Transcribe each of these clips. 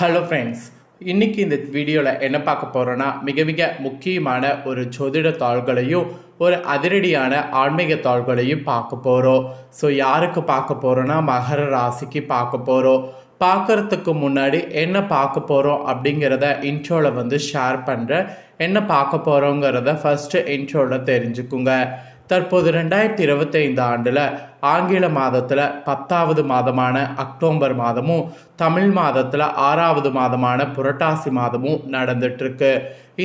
Hello friends இன்னைக்கு இந்த வீடியோவில் என்ன பார்க்க போகிறோன்னா மிக மிக முக்கியமான ஒரு ஜோதிட தாள்களையும் ஒரு அதிரடியான ஆன்மீக தாள்களையும் பார்க்க போகிறோம் ஸோ யாருக்கு பார்க்க போகிறோன்னா மகர ராசிக்கு பார்க்க போகிறோம் பார்க்கறதுக்கு முன்னாடி என்ன பார்க்க போகிறோம் அப்படிங்கிறத இன்ட்ரோவில் வந்து ஷேர் பண்ணுறேன் என்ன பார்க்க போகிறோங்கிறத ஃபஸ்ட்டு இன்ட்ரோவில் தெரிஞ்சுக்குங்க. தற்போது ரெண்டாயிரத்தி இருபத்தைந்து ஆண்டில் ஆங்கில மாதத்தில் பத்தாவது மாதமான அக்டோபர் மாதமும் தமிழ் மாதத்தில் ஆறாவது மாதமான புரட்டாசி மாதமும் நடந்துட்டுருக்கு.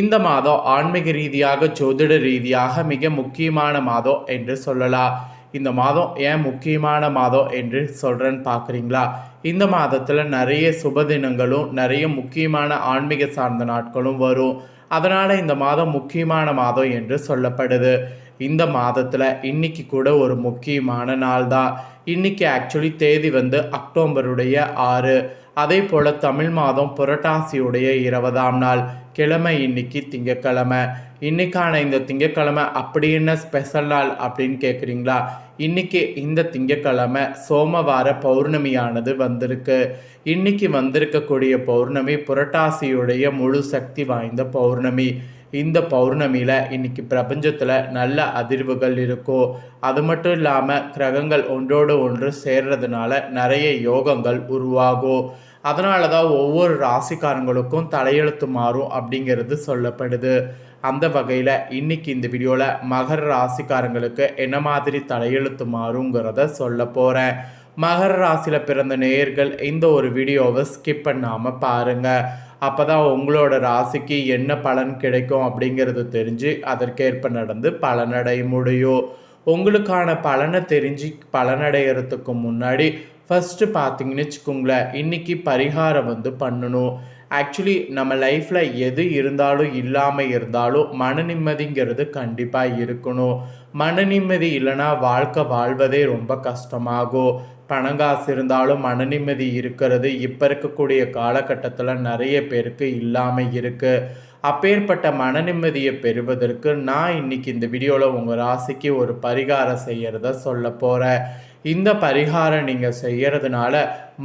இந்த மாதம் ஆன்மீக ரீதியாக ஜோதிட ரீதியாக மிக முக்கியமான மாதம் என்று சொல்லலாம். இந்த மாதம் ஏன் முக்கியமான மாதம் என்று சொல்கிறேன்னு பார்க்குறீங்களா இந்த மாதத்தில் நிறைய சுப தினங்களும் நிறைய முக்கியமான ஆன்மீக சார்ந்த நாட்களும் வரும். அதனால் இந்த மாதம் முக்கியமான மாதம் என்று சொல்லப்படுது. இந்த மாதத்தில் இன்னைக்கு கூட ஒரு முக்கியமான நாள் தான். இன்னைக்கு ஆக்சுவலி தேதி வந்து அக்டோபருடைய ஆறு. அதே போல் தமிழ் மாதம் புரட்டாசியுடைய இருபதாம் நாள். கிழமை இன்னைக்கு திங்கக்கிழமை இன்னைக்கான இந்த திங்கக்கிழமை அப்படி என்ன ஸ்பெஷல் நாள் அப்படின்னு கேட்குறீங்களா இன்னைக்கு இந்த திங்கக்கிழமை சோமவார பௌர்ணமியானது வந்திருக்கு. இன்னைக்கு வந்திருக்கக்கூடிய பௌர்ணமி புரட்டாசியுடைய முழு சக்தி வாய்ந்த பௌர்ணமி. இந்த பௌர்ணமியில் இன்னைக்கு பிரபஞ்சத்தில் நல்ல அதிர்வுகள் இருக்கும் அது மட்டும் இல்லாமல் கிரகங்கள் ஒன்றோடு ஒன்று சேர்றதுனால நிறைய யோகங்கள் உருவாகும் அதனால தான் ஒவ்வொரு ராசிக்காரங்களுக்கும் தலையெழுத்து மாறும் அப்படிங்கிறது சொல்லப்படுது. அந்த வகையில் இன்னைக்கு இந்த வீடியோவில் மகர ராசிக்காரங்களுக்கு என்ன மாதிரி தலையெழுத்து மாறுங்கிறத சொல்ல போகிறேன் மகர ராசியில் பிறந்த நேயர்கள் இந்த ஒரு வீடியோவை ஸ்கிப் பண்ணாமல் பாருங்கள் அப்போ தான் உங்களோட ராசிக்கு என்ன பலன் கிடைக்கும் அப்படிங்கிறது தெரிஞ்சு அதற்கேற்ப நடந்து பலனடைய முடியும். உங்களுக்கான பலனை தெரிஞ்சு பலனடைகிறதுக்கு முன்னாடி ஃபஸ்ட்டு பார்த்தீங்கன்னு வச்சுக்கோங்களேன் இன்றைக்கி பரிகாரம் வந்து பண்ணணும். ஆக்சுவலி நம்ம லைஃப்பில் எது இருந்தாலும் இல்லாமல் இருந்தாலும் மன நிம்மதிங்கிறது கண்டிப்பாக இருக்கணும். மன நிம்மதி இல்லைன்னா வாழ்க்கை வாழ்வதே ரொம்ப கஷ்டமாகும். பணங்காசு இருந்தாலும் மன நிம்மதி இருக்கிறது. இப்போ இருக்கக்கூடிய காலகட்டத்தில் நிறைய பேருக்கு இல்லாமல் இருக்குது அப்பேற்பட்ட மன நிம்மதியை பெறுவதற்கு நான் இன்னைக்கு இந்த வீடியோவில் உங்கள் ராசிக்கு ஒரு பரிகாரம் செய்கிறத சொல்ல போகிறேன் இந்த பரிகாரம் நீங்கள் செய்கிறதுனால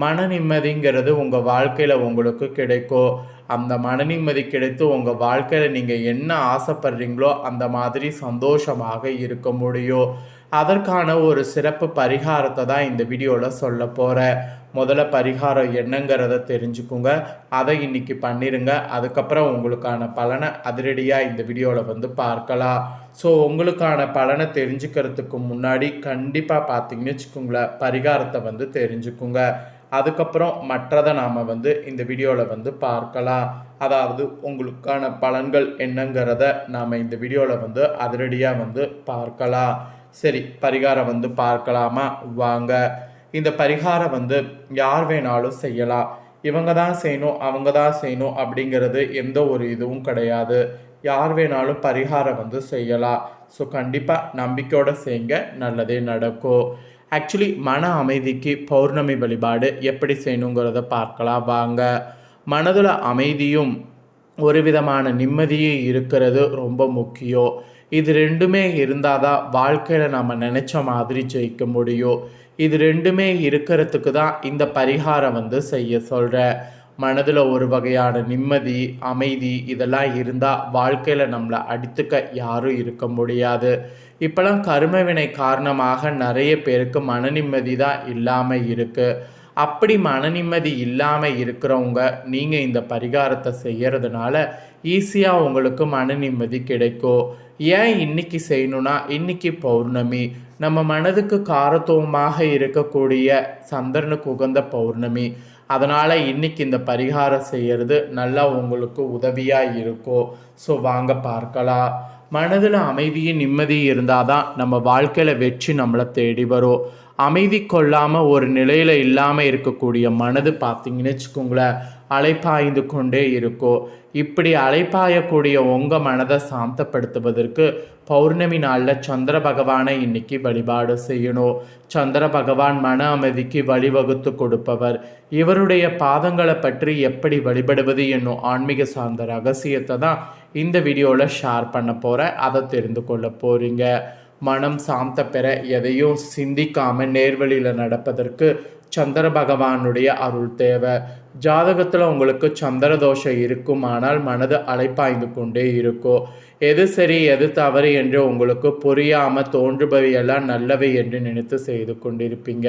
மன நிம்மதிங்கிறது உங்கள் வாழ்க்கையில் உங்களுக்கு கிடைக்கும். அந்த மன நிம்மதி கிடைத்து உங்கள் வாழ்க்கையில் நீங்கள் என்ன ஆசைப்படுறீங்களோ அந்த மாதிரி சந்தோஷமாக இருக்க முடியும். அதற்கான ஒரு சிறப்பு பரிகாரத்தை தான் இந்த வீடியோவில் சொல்ல போகிறேன் முதல்ல பரிகாரம் என்னங்கிறத தெரிஞ்சுக்குங்க. அதை இன்றைக்கி பண்ணிடுங்க அதுக்கப்புறம் உங்களுக்கான பலனை அதிரடியாக இந்த வீடியோவில் வந்து பார்க்கலாம். ஸோ உங்களுக்கான பலனை தெரிஞ்சுக்கிறதுக்கு முன்னாடி கண்டிப்பாக பார்த்தீங்கன்னு வச்சுக்கோங்களேன் பரிகாரத்தை வந்து தெரிஞ்சுக்குங்க. அதுக்கப்புறம் மற்றதை நாம் வந்து இந்த வீடியோவில் வந்து பார்க்கலாம். அதாவது உங்களுக்கான பலன்கள் என்னங்கிறத நாம் இந்த வீடியோவில் வந்து அதிரடியாக வந்து பார்க்கலாம். சரி பரிகாரம் வந்து பார்க்கலாமா? வாங்க. இந்த பரிகாரம் வந்து யார் வேணாலும் செய்யலாம். இவங்க தான் செய்யணும் அவங்க தான் செய்யணும் அப்படிங்கிறது எந்த ஒரு இதுவும் கிடையாது. யார் வேணாலும் பரிகாரம் வந்து செய்யலாம். ஸோ கண்டிப்பாக நம்பிக்கையோடு செய்யுங்க. நல்லதே நடக்கும். ஆக்சுவலி மன அமைதிக்கு பௌர்ணமி வழிபாடு எப்படி செய்யணுங்கிறத பார்க்கலாம். வாங்க. மனதில் அமைதியும் ஒரு விதமான நிம்மதியும் இருக்கிறது ரொம்ப முக்கியம். இது ரெண்டுமே இருந்தால் தான் வாழ்க்கையில் நம்ம நினச்ச மாதிரி ஜெயிக்க முடியும். இது ரெண்டுமே இருக்கிறதுக்கு தான் இந்த பரிகாரம் வந்து செய்ய சொல்கிறேன் மனதில் ஒரு வகையான நிம்மதி அமைதி இதெல்லாம் இருந்தால் வாழ்க்கையில் நம்மளை அடித்துக்க யாரும் இருக்க முடியாது. இப்போலாம் கர்மவினை காரணமாக நிறைய பேருக்கு மன நிம்மதி தான் இல்லாமல் இருக்குது அப்படி மன நிம்மதி இல்லாமல் இருக்கிறவங்க நீங்கள் இந்த பரிகாரத்தை செய்கிறதுனால ஈஸியாக உங்களுக்கு மன நிம்மதி கிடைக்கும். ஏன் இன்னைக்கு செய்யணும்னா இன்னைக்கு பௌர்ணமி. நம்ம மனதுக்கு காரத்துவமாக இருக்கக்கூடிய சந்திரனுக்கு உகந்த பௌர்ணமி. அதனால் இன்னைக்கு இந்த பரிகாரம் செய்கிறது நல்லா உங்களுக்கு உதவியாக இருக்கும். ஸோ வாங்க பார்க்கலாம். மனதில் அமைதியும் நிம்மதியும் இருந்தால் தான் நம்ம வாழ்க்கையில் வெற்றி நம்மளை தேடி வரும். அமைதி கொள்ளாமல் ஒரு நிலையில் இல்லாமல் இருக்கக்கூடிய மனது பார்த்தீங்கன்னு வச்சுக்கோங்களேன் அலைப்பாய்ந்து கொண்டே இருக்கும் இப்படி அலைப்பாயக்கூடிய உங்கள் மனதை சாந்தப்படுத்துவதற்கு பௌர்ணமி நாளில் சந்திர பகவானை இன்னைக்கு வழிபாடு செய்யணும். சந்திர பகவான் மன அமைதிக்கு வழிவகுத்து கொடுப்பவர். இவருடைய பாதங்களை பற்றி எப்படி வழிபடுவது என்னும் ஆன்மீக சார்ந்த ரகசியத்தை தான் இந்த வீடியோவில் ஷேர் பண்ண போகிறேன் அதை தெரிந்து கொள்ள போகிறீங்க மனம் சாந்த பெற எதையும் சிந்திக்காமல் நேர்வழியில் நடப்பதற்கு சந்திர பகவானுடைய அருள் தேவை. ஜாதகத்தில் உங்களுக்கு சந்திர தோஷம் இருக்குமானால் மனது அலைப்பாய்ந்து கொண்டே இருக்கும் எது சரி எது தவறு என்று உங்களுக்கு புரியாமல் தோன்றுபவையெல்லாம் நல்லவை என்று நினைத்து செய்து கொண்டிருப்பீங்க.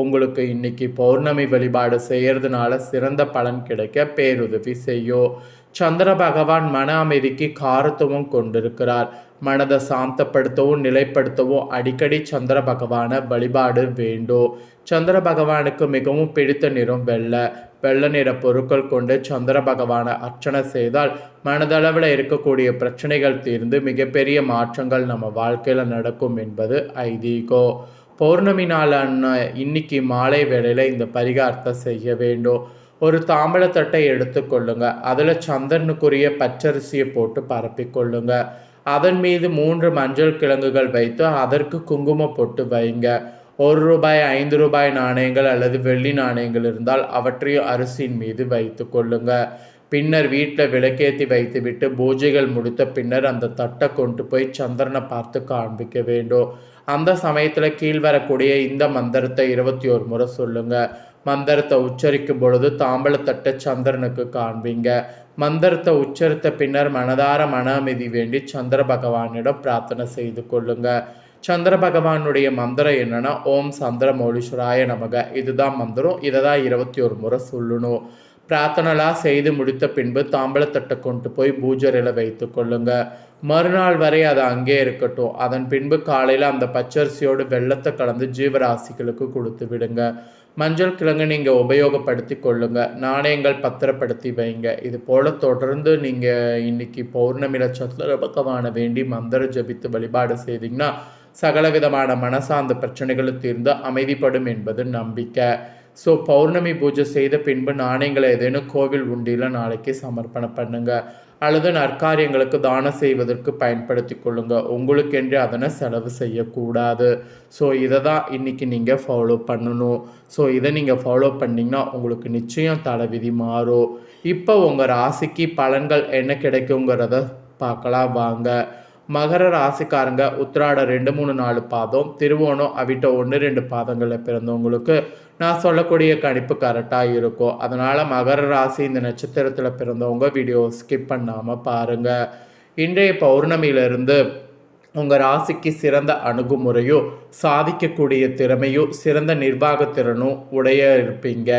உங்களுக்கு இன்னைக்கு பௌர்ணமி வழிபாடு செய்கிறதுனால சிறந்த பலன் கிடைக்க பேருதவி செய்யும் சந்திர பகவான் மன அமைதிக்கு காரத்துவம் கொண்டிருக்கிறார். மனதை சாந்தப்படுத்தவும் நிலைப்படுத்தவும் அடிக்கடி சந்திர பகவானை வழிபாடு வேண்டும். சந்திர பகவானுக்கு மிகவும் பிடித்த நிறம் வெள்ளை. வெள்ள நிற பொருட்கள் கொண்டு சந்திர பகவானை அர்ச்சனை செய்தால் மனதளவில் இருக்கக்கூடிய பிரச்சனைகள் தீர்ந்து மிகப்பெரிய மாற்றங்கள் நம்ம வாழ்க்கையில் நடக்கும் என்பது ஐதீகம் பௌர்ணமி நாளான இன்னைக்கு மாலை வேளையில் இந்த பரிகாரத்தை செய்ய வேண்டும். ஒரு தாம்பழத்தட்டை எடுத்துக்கொள்ளுங்க அதில் சந்திரனுக்குரிய பச்சரிசியை போட்டு பரப்பிக்கொள்ளுங்க. அதன் மீது மூன்று மஞ்சள் கிழங்குகள் வைத்து அதற்கு குங்குமம் போட்டு வைங்க. ஒரு ரூபாய் ஐந்து ரூபாய் நாணயங்கள் அல்லது வெள்ளி நாணயங்கள் இருந்தால் அவற்றையும் அரிசியின் மீது வைத்து கொள்ளுங்க. பின்னர் வீட்டில் விளக்கேற்றி வைத்துவிட்டு பூஜைகள் முடித்த பின்னர் அந்த தட்டை கொண்டு போய் சந்திரனை பார்த்து காண்பிக்க வேண்டும். அந்த சமயத்தில் கீழ் வரக்கூடிய இந்த மந்திரத்தை இருபத்தி ஒரு முறை சொல்லுங்கள் மந்திரத்தை உச்சரிக்கும் பொழுது தாம்பழத்தட்டை சந்திரனுக்கு காண்பீங்க. மந்திரத்தை உச்சரித்த பின்னர் மனதார மன அமைதி வேண்டி சந்திர பகவானிடம் பிரார்த்தனை செய்து கொள்ளுங்க. சந்திர பகவானுடைய மந்திரம் என்னன்னா ஓம் சந்திர மௌலீஸ்வராய நமக. இதுதான் மந்திரம். இதை தான் இருபத்தி ஒரு முறை சொல்லணும். பிரார்த்தனைலாம் செய்து முடித்த பின்பு தாம்பழத்தட்டை கொண்டு போய் பூஜரையில் வைத்து கொள்ளுங்க. மறுநாள் வரை அது அங்கே இருக்கட்டும். அதன் பின்பு காலையில் அந்த பச்சரிசியோடு வெள்ளத்தை கலந்து ஜீவராசிகளுக்கு கொடுத்து விடுங்க. மஞ்சள் கிழங்கு நீங்கள் உபயோகப்படுத்தி கொள்ளுங்க. நாணயங்கள் பத்திரப்படுத்தி வைங்க. இது போல் தொடர்ந்து நீங்கள் இன்னைக்கு பௌர்ணமி சந்திர பகவான வேண்டி மந்திர ஜபித்து வழிபாடு செய்தீங்கன்னா சகல விதமான மனசார்ந்த பிரச்சனைகளும் தீர்ந்து அமைதிப்படும் என்பது நம்பிக்கை. ஸோ பௌர்ணமி பூஜை செய்த பின்பு நாணயங்களை ஏதேனும் கோவில் உண்டியில் நாளைக்கு சமர்ப்பணம் பண்ணுங்கள் அல்லது நற்காரியங்களுக்கு தானம் செய்வதற்கு பயன்படுத்தி கொள்ளுங்க. உங்களுக்கென்று அதனை செலவு செய்யக்கூடாது. ஸோ இதை தான் இன்றைக்கி நீங்கள் ஃபாலோ பண்ணணும். ஸோ இதை நீங்கள் ஃபாலோ பண்ணிங்கன்னா உங்களுக்கு நிச்சயம் தலைவிதி மாறும். இப்போ உங்கள் ராசிக்கு பலன்கள் என்ன கிடைக்குங்கிறத பார்க்கலாம். வாங்க. மகர ராசிக்காரங்க உத்திராட ரெண்டு மூணு நாலு பாதம் திருவோணம் அவிட்ட ஒன்று ரெண்டு பாதங்களில் பிறந்தவங்களுக்கு நான் சொல்லக்கூடிய கணிப்பு கரெக்டாக இருக்கும். அதனால் மகர ராசி இந்த நட்சத்திரத்தில் பிறந்தவங்க வீடியோ ஸ்கிப் பண்ணாமல் பாருங்கள் இன்றைய பௌர்ணமியிலிருந்து உங்கள் ராசிக்கு சிறந்த அணுகுமுறையும் சாதிக்கக்கூடிய திறமையும் சிறந்த நிர்வாகத்திறனும் உடைய இருப்பீங்க.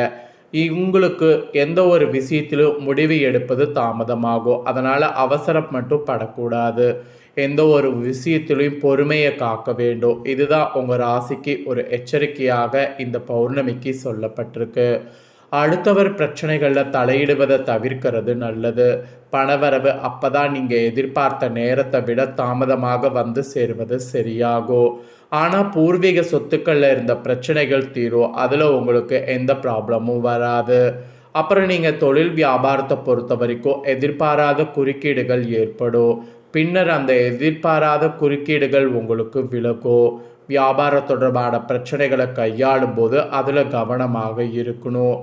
உங்களுக்கு எந்த ஒரு விஷயத்திலும் முடிவு எடுப்பது தாமதமாகும் அதனால் அவசரம் மட்டும் படக்கூடாது. எந்த ஒரு விஷயத்திலையும் பொறுமையை காக்க வேண்டும். இதுதான் உங்கள் ராசிக்கு ஒரு எச்சரிக்கையாக இந்த பௌர்ணமிக்கு சொல்லப்பட்டிருக்கு. அடுத்தவர் பிரச்சனைகளில் தலையிடுவதை தவிர்க்கிறது நல்லது. பணவரவு அப்போ தான் நீங்கள் எதிர்பார்த்த நேரத்தை விட தாமதமாக வந்து சேருவது சரியாகும் ஆனால் பூர்வீக சொத்துக்களில் இருந்த பிரச்சனைகள் தீரும் அதில் உங்களுக்கு எந்த ப்ராப்ளமும் வராது. அப்புறம் நீங்கள் தொழில் வியாபாரத்தை பொறுத்த வரைக்கும் எதிர்பாராத குறுக்கீடுகள் ஏற்படும். பின்னர் அந்த எதிர்பாராத குறுக்கீடுகள் உங்களுக்கு விலகும் வியாபார தொடர்பான பிரச்சனைகளை கையாளும் போது அதில் கவனமாக இருக்கணும்.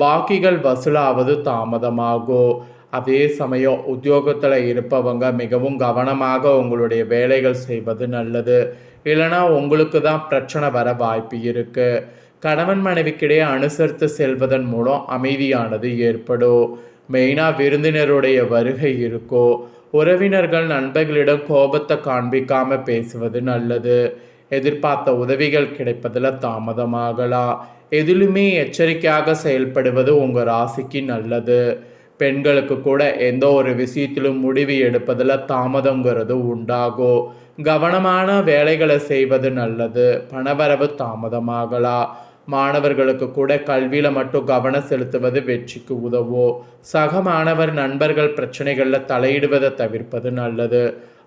பாக்கிகள் வசூலாவது தாமதமாகும் அதே சமயம் உத்தியோகத்தில் இருப்பவங்க மிகவும் கவனமாக உங்களுடைய வேலைகள் செய்வது நல்லது. இல்லைனா உங்களுக்கு தான் பிரச்சனை வர வாய்ப்பு இருக்குது கணவன் மனைவிக்கிடையே அனுசரித்து செல்வதன் மூலம் அமைதியானது ஏற்படும். மெயினாக விருந்தினருடைய வருகை இருக்கோ உறவினர்கள் நண்பர்களிடம் கோபத்தை காண்பிக்காமல் பேசுவது நல்லது. எதிர்பார்த்த உதவிகள் கிடைப்பதில் தாமதமாகலாம் எதிலுமே எச்சரிக்கையாக செயல்படுவது உங்கள் ராசிக்கு நல்லது. பெண்களுக்கு கூட எந்த ஒரு விஷயத்திலும் முடிவு எடுப்பதில் தாமதங்கிறது உண்டாகும் கவனமான வேலைகளை செய்வது நல்லது. பணவரவு தாமதமாகலாம் மாணவர்களுக்கு கூட கல்வியில் மட்டும் கவனம் செலுத்துவது வெற்றிக்கு உதவும் சக மாணவர் நண்பர்கள் பிரச்சனைகளில் தலையிடுவதை தவிர்ப்பது நல்லது.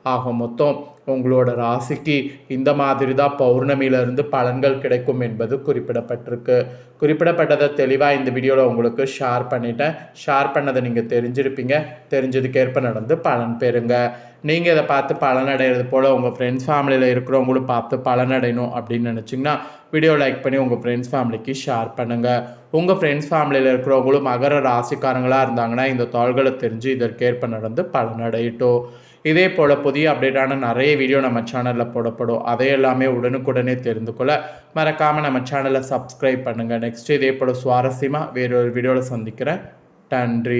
ஆக மொத்தம் உங்களோட ராசிக்கு இந்த மாதிரி தான் பௌர்ணமியிலிருந்து பலன்கள் கிடைக்கும் என்பது குறிப்பிடப்பட்டிருக்கு. குறிப்பிடப்பட்டதை தெளிவாக இந்த வீடியோவில் உங்களுக்கு ஷேர் பண்ணிட்டேன். ஷேர் பண்ணதை நீங்கள் தெரிஞ்சிருப்பீங்க. தெரிஞ்சதுக்கேற்ப நடந்து பலன் பெறுங்க. நீங்கள் இதை பார்த்து பலனடைகிறது போல் உங்கள் ஃப்ரெண்ட்ஸ் ஃபேமிலியில் இருக்கிறவங்களும் பார்த்து பலனடையணும் அப்படின்னு நினச்சிங்கன்னா வீடியோ லைக் பண்ணி உங்கள் ஃப்ரெண்ட்ஸ் ஃபேமிலிக்கு ஷேர் பண்ணுங்கள் உங்கள் ஃப்ரெண்ட்ஸ் ஃபேமிலியில் இருக்கிறவங்களும் மகர ராசிக்காரங்களாக இருந்தாங்கன்னா இந்த தாள்களை தெரிஞ்சு இதற்கேற்ப நடந்து பலனடையட்டும் இதே போல் புதிய அப்டேட்டான நிறைய வீடியோ நம்ம சேனலில் போடப்படும். அதை எல்லாமே உடனுக்குடனே தெரிந்து கொள்ள மறக்காமல் நம்ம சேனலை சப்ஸ்கிரைப் பண்ணுங்கள் நெக்ஸ்ட் இதே போல் சுவாரஸ்யமாக வேறொரு வீடியோவில் சந்திக்கிறேன். நன்றி.